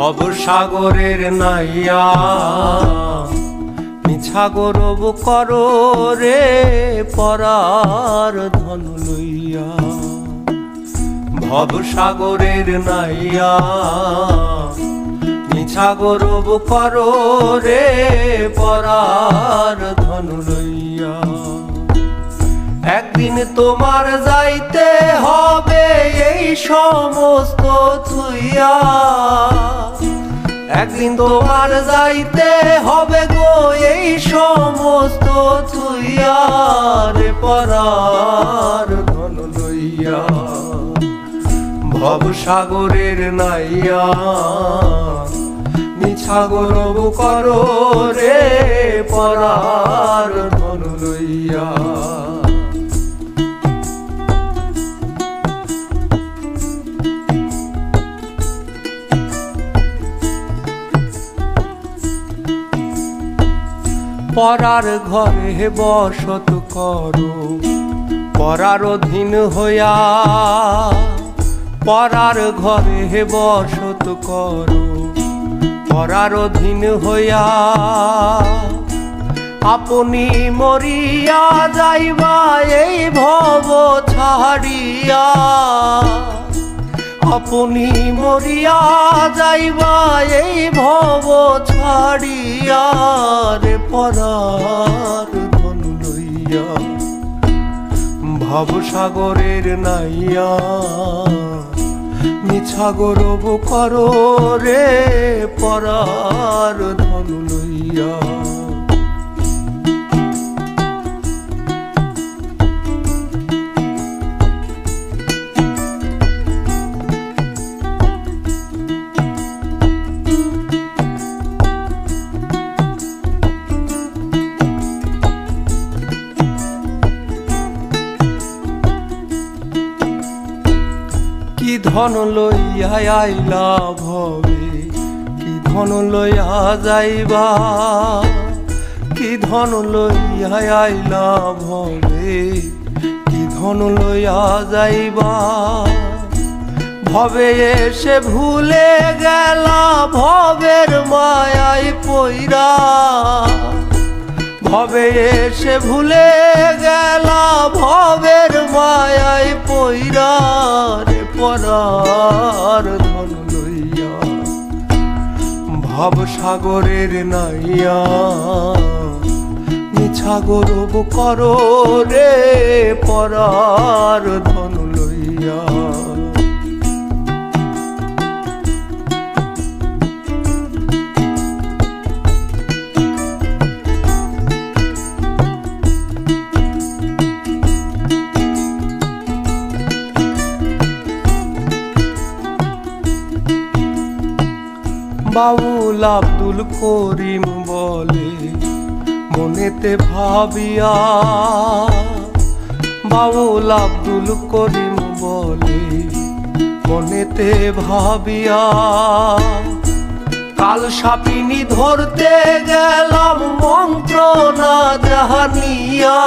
ভব সাগরের নাইয়া। মিছা গরব করো রে পরার ধন লইয়া। ভব সাগরের নাইয়া। মিছা গরব করো রে পরার ধন লইয়া। একদিন তোমার যাইতে হবে এই সমস্ত থুইয়া। একদিন তোমার যাইতে হবে গো, এই সমস্ত থুইয়া রে পরার ধন লইয়া। ভব সাগরের নাইয়া মিছা গরব করো রে পরার ধন লইয়া। পরার ঘরে বসত করো। পরার অধীন হইয়া পরার ঘরে বসত করো। পরার অধীন হইয়া আপনি মরিয়া যাইবা, এই ভব ছাড়িয়া। আপনি মরিয়া যাইবা, এই ভব ছাড়িয়া। রে পরার ধন লইয়া ভবসাগরের নাইয়া মিছা গরব করো রে পরার ধন লইয়া। কি ধন লইয়া আইলা ভবে কি ধন লইয়া যাইবা? কি ধন লইয়া আইলা ভবে কি ধন লইয়া যাইবা? ভবে এসে ভুলে গেলা, ভবের মায়াই পইরা। ভবে এসে ভুলে গেলা, ভবের মায়াই পইরা। রে পরার ধন লইয়া ভব সাগরের নাইয়া মিছা গরব করার রে পরার ধন লইয়া। বাউল আব্দুল করিম বলে, মনেতে ভাবিয়া বাউল আব্দুল করিম বলে, মনেতে ভাবিয়া কাল সাপিনী ধরতে গেলাম মন্ত্র না জাহানিয়া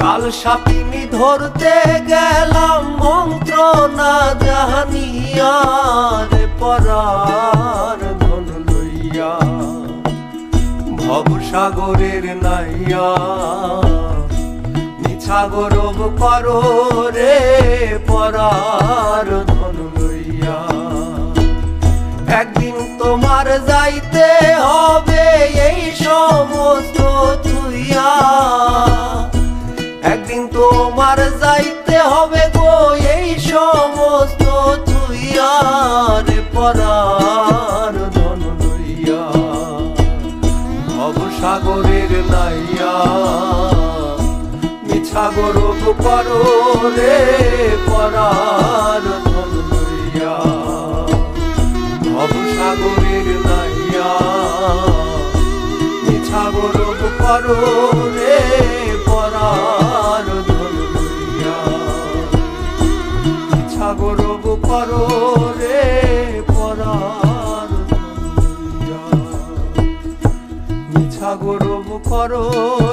কাল সাপিনী ধরতে গেলাম মন্ত্র না জাহানিয়া রে পরার ধন লইয়া ভব সাগরের নাইয়া কর করো রে পরার ধন লইয়া। একদিন তোমার যাইতে হবে, এই পরার ধন লইয়া ভব সাগরের নাইয়া। মিছা গরব করো রে পরার ধন লইয়া ভব সাগরের নাইয়া। মিছা গরব করো রে পরার ধন লইয়া মিছা গরব করো। রে পরার